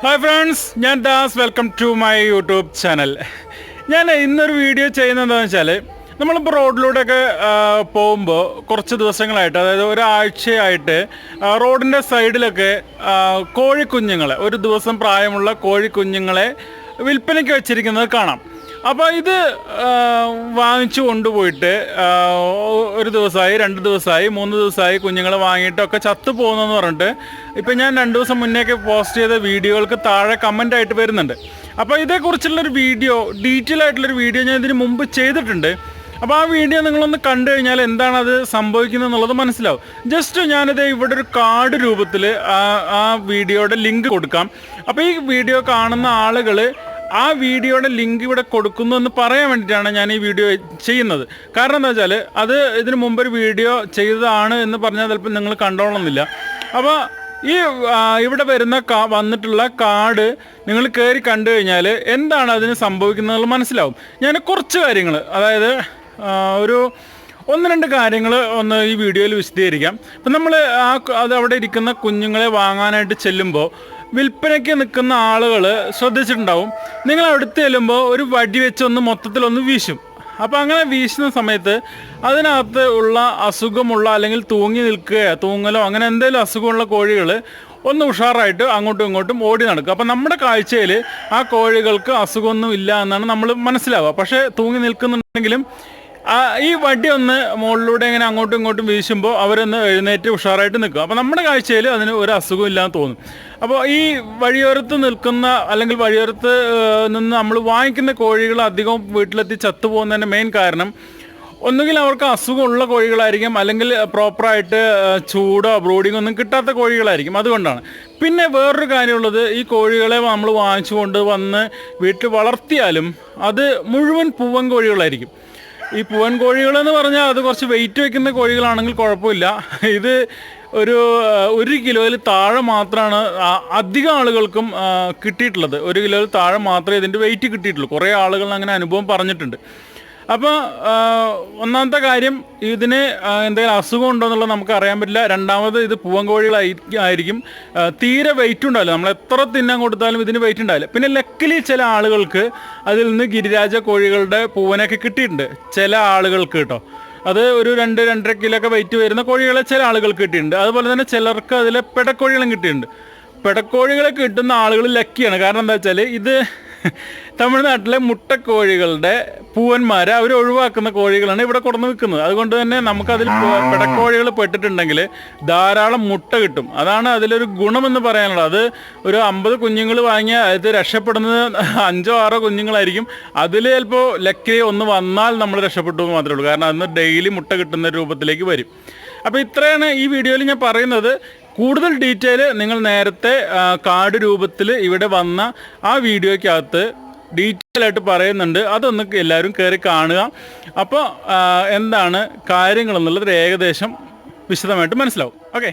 Hi friends ഞാൻ Das. Welcome to my YouTube channel ഞാൻ ഇന്നൊരു വീഡിയോ ചെയ്യുന്നതെന്ന് വെച്ചാൽ നമ്മളിപ്പോൾ റോഡിലൂടെയൊക്കെ പോകുമ്പോൾ കുറച്ച് ദിവസങ്ങളായിട്ട് അതായത് ഒരാഴ്ചയായിട്ട് റോഡിന്റെ സൈഡിലൊക്കെ കോഴിക്കുഞ്ഞുങ്ങളെ ഒരു ദിവസം പ്രായമുള്ള കോഴിക്കുഞ്ഞുങ്ങളെ വിൽപ്പനയ്ക്ക് വെച്ചിരിക്കുന്നത് കാണാം. അപ്പോൾ ഇത് വാങ്ങിച്ചു കൊണ്ടുപോയിട്ട് ഒരു ദിവസമായി രണ്ട് ദിവസമായി മൂന്ന് ദിവസമായി കുഞ്ഞുങ്ങളെ വാങ്ങിയിട്ടൊക്കെ ചത്തു പോകുന്നെന്ന് പറഞ്ഞിട്ട് ഇപ്പം ഞാൻ രണ്ട് ദിവസം മുന്നേക്ക് പോസ്റ്റ് ചെയ്ത വീഡിയോകൾക്ക് താഴെ കമന്റ് ആയിട്ട് വരുന്നുണ്ട്. അപ്പോൾ ഇതേക്കുറിച്ചുള്ളൊരു വീഡിയോ ഡീറ്റെയിൽ ആയിട്ടുള്ളൊരു വീഡിയോ ഞാൻ ഇതിന് മുമ്പ് ചെയ്തിട്ടുണ്ട്. അപ്പോൾ ആ വീഡിയോ നിങ്ങളൊന്ന് കണ്ടു കഴിഞ്ഞാൽ എന്താണ് അത് സംഭവിക്കുന്നത് എന്നുള്ളത് മനസ്സിലാവും. ജസ്റ്റ് ഞാനിത് ഇവിടെ ഒരു കാർഡ് രൂപത്തിൽ ആ വീഡിയോയുടെ ലിങ്ക് കൊടുക്കാം. അപ്പോൾ ഈ വീഡിയോ കാണുന്ന ആളുകൾ ആ വീഡിയോയുടെ ലിങ്ക് ഇവിടെ കൊടുക്കുന്നു എന്ന് പറയാൻ വേണ്ടിയിട്ടാണ് ഞാൻ ഈ വീഡിയോ ചെയ്യുന്നത്. കാരണം എന്താ വെച്ചാൽ അത് ഇതിന് മുമ്പ് ഒരു വീഡിയോ ചെയ്തതാണ് എന്ന് പറഞ്ഞാൽ ചിലപ്പോൾ നിങ്ങൾ കണ്ടോളണമെന്നില്ല. അപ്പോൾ ഈ ഇവിടെ വരുന്ന കാ വന്നിട്ടുള്ള കാർഡ് നിങ്ങൾ കയറി കണ്ടു കഴിഞ്ഞാൽ എന്താണ് അതിന് സംഭവിക്കുന്നത് മനസ്സിലാവും. ഞാൻ കുറച്ച് കാര്യങ്ങൾ അതായത് ഒരു ഒന്ന് രണ്ട് കാര്യങ്ങൾ ഒന്ന് ഈ വീഡിയോയിൽ വിശദീകരിക്കാം. ഇപ്പം നമ്മൾ ആ അത് അവിടെ ഇരിക്കുന്ന കുഞ്ഞുങ്ങളെ വാങ്ങാനായിട്ട് ചെല്ലുമ്പോൾ വിൽപ്പനയ്ക്ക് നിൽക്കുന്ന ആളുകൾ ശ്രദ്ധിച്ചിട്ടുണ്ടാവും. നിങ്ങൾ അടുത്ത് ചെല്ലുമ്പോൾ ഒരു വടി വെച്ച് ഒന്ന് മൊത്തത്തിലൊന്ന് വീശും. അപ്പോൾ അങ്ങനെ വീശുന്ന സമയത്ത് അതിനകത്ത് ഉള്ള അസുഖമുള്ള അല്ലെങ്കിൽ തൂങ്ങി നിൽക്കുകയോ തൂങ്ങലോ അങ്ങനെ എന്തെങ്കിലും അസുഖമുള്ള കോഴികൾ ഒന്ന് ഉഷാറായിട്ട് അങ്ങോട്ടും ഇങ്ങോട്ടും ഓടി നടക്കും. അപ്പം നമ്മുടെ കാഴ്ചയിൽ ആ കോഴികൾക്ക് അസുഖമൊന്നും ഇല്ല എന്നാണ് നമ്മൾ മനസ്സിലാവുക. പക്ഷേ തൂങ്ങി നിൽക്കുന്നുണ്ടെങ്കിലും ഈ വടി ഒന്ന് മുകളിലൂടെ ഇങ്ങനെ അങ്ങോട്ടും ഇങ്ങോട്ടും വീശുമ്പോൾ അവരൊന്ന് എഴുന്നേറ്റ് ഉഷാറായിട്ട് നിൽക്കും. അപ്പോൾ നമ്മുടെ കാഴ്ചയിൽ അതിന് ഒരു അസുഖം ഇല്ലാന്ന് തോന്നും. അപ്പോൾ ഈ വഴിയോരത്ത് നിൽക്കുന്ന അല്ലെങ്കിൽ വഴിയോരത്ത് നിന്ന് നമ്മൾ വാങ്ങിക്കുന്ന കോഴികൾ അധികം വീട്ടിലെത്തി ചത്തുപോകുന്നതിന്റെ മെയിൻ കാരണം ഒന്നുകിൽ അവർക്ക് അസുഖമുള്ള കോഴികളായിരിക്കും അല്ലെങ്കിൽ പ്രോപ്പറായിട്ട് ചൂടോ ബ്രൂഡിങ്ങോ ഒന്നും കിട്ടാത്ത കോഴികളായിരിക്കും. അതുകൊണ്ടാണ്. പിന്നെ വേറൊരു കാര്യമുള്ളത് ഈ കോഴികളെ നമ്മൾ വാങ്ങിച്ചു കൊണ്ട് വന്ന് വീട്ടിൽ വളർത്തിയാലും അത് മുഴുവൻ പൂവൻ കോഴികളായിരിക്കും. ഈ പൂവൻ കോഴികൾ എന്ന് പറഞ്ഞാൽ അത് കുറച്ച് വെയിറ്റ് വെക്കുന്ന കോഴികളാണെങ്കിൽ കുഴപ്പമില്ല. ഇത് ഒരു ഒരു കിലോയിൽ താഴെ മാത്രമാണ് അധികം ആളുകൾക്കും കിട്ടിയിട്ടുള്ളത്. ഒരു കിലോയിൽ താഴെ മാത്രമേ ഇതിന്റെ വെയിറ്റ് കിട്ടിയിട്ടുള്ളൂ. കുറേ ആളുകൾ അങ്ങനെ അനുഭവം പറഞ്ഞിട്ടുണ്ട്. അപ്പോൾ ഒന്നാമത്തെ കാര്യം ഇതിന് എന്തെങ്കിലും അസുഖം ഉണ്ടോ എന്നുള്ളത് നമുക്ക് അറിയാൻ പറ്റില്ല. രണ്ടാമത് ഇത് പൂവൻ കോഴികളായിരിക്കും തീരെ വെയിറ്റ് ഉണ്ടാവില്ല. നമ്മൾ എത്ര തിന്നാൻ കൊടുത്താലും ഇതിന് വെയിറ്റ് ഉണ്ടാവില്ല. പിന്നെ ലക്കിലി ചില ആളുകൾക്ക് അതിൽ നിന്ന് ഗിരിരാജ കോഴികളുടെ പൂവനൊക്കെ കിട്ടിയിട്ടുണ്ട്. ചില ആളുകൾക്ക് കേട്ടോ അത് ഒരു രണ്ട് രണ്ടര കിലോ ഒക്കെ വെയിറ്റ് വരുന്ന കോഴികളെ ചില ആളുകൾക്ക് കിട്ടിയിട്ടുണ്ട്. അതുപോലെ തന്നെ ചിലർക്ക് അതിലെ പെടക്കോഴികളും കിട്ടിയിട്ടുണ്ട്. പെടക്കോഴികളെ കിട്ടുന്ന ആളുകൾ ലക്കിയാണ് കാരണം എന്താ വെച്ചാൽ ഇത് തമിഴ്നാട്ടിലെ മുട്ടക്കോഴികളുടെ പൂവന്മാരെ അവർ ഒഴിവാക്കുന്ന കോഴികളാണ് ഇവിടെ കൊടുന്ന് വിൽക്കുന്നത് അതുകൊണ്ട് തന്നെ നമുക്കതിൽ പിടക്കോഴികൾ പെട്ടിട്ടുണ്ടെങ്കിൽ ധാരാളം മുട്ട കിട്ടും. അതാണ് അതിലൊരു ഗുണമെന്ന് പറയാനുള്ളത്. അത് ഒരു അമ്പത് കുഞ്ഞുങ്ങൾ വാങ്ങിയാൽ അത് രക്ഷപ്പെടുന്നത് അഞ്ചോ ആറോ കുഞ്ഞുങ്ങളായിരിക്കും. അതിൽ ചിലപ്പോൾ ലക്കി ഒന്ന് വന്നാൽ നമ്മൾ രക്ഷപ്പെട്ടു എന്ന് മാത്രമേ ഉള്ളൂ. കാരണം അന്ന് ഡെയിലി മുട്ട കിട്ടുന്ന രൂപത്തിലേക്ക് വരും. അപ്പോൾ ഇത്രയാണ് ഈ വീഡിയോയിൽ ഞാൻ പറയുന്നത്. കൂടുതൽ ഡീറ്റെയിൽ നിങ്ങൾ നേരത്തെ കാർഡ് രൂപത്തിൽ ഇവിടെ വന്ന ആ വീഡിയോയ്ക്കകത്ത് ഡീറ്റെയിൽ ആയിട്ട് പറയുന്നുണ്ട്. അതൊന്ന് എല്ലാവരും കയറി കാണുക. അപ്പോൾ എന്താണ് കാര്യങ്ങളെന്നുള്ളത് ഏകദേശം വിശദമായിട്ട് മനസ്സിലാവും. ഓക്കെ.